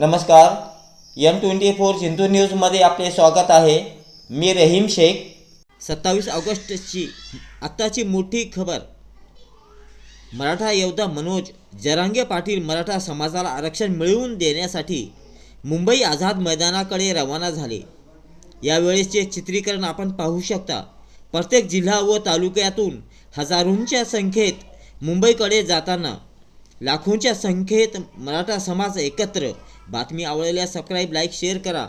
नमस्कार. M twenty four Sindhu न्यूजमध्ये आपले स्वागत आहे. मी रहीम शेख. सत्तावीस ऑगस्टची आत्ताची मोठी खबर. मराठा योद्धा मनोज जरांगे पाटील मराठा समाजाला आरक्षण मिळवून देण्यासाठी मुंबई आझाद मैदानाकडे रवाना झाले. यावेळेसचे चित्रीकरण आपण पाहू शकता. प्रत्येक जिल्हा व तालुक्यातून हजारोंच्या संख्येत मुंबईकडे जाताना लाखोंच्या संख्येत मराठा समाज एकत्र. बातमी आवडलेल्या सबस्क्राईब लाईक शेअर करा.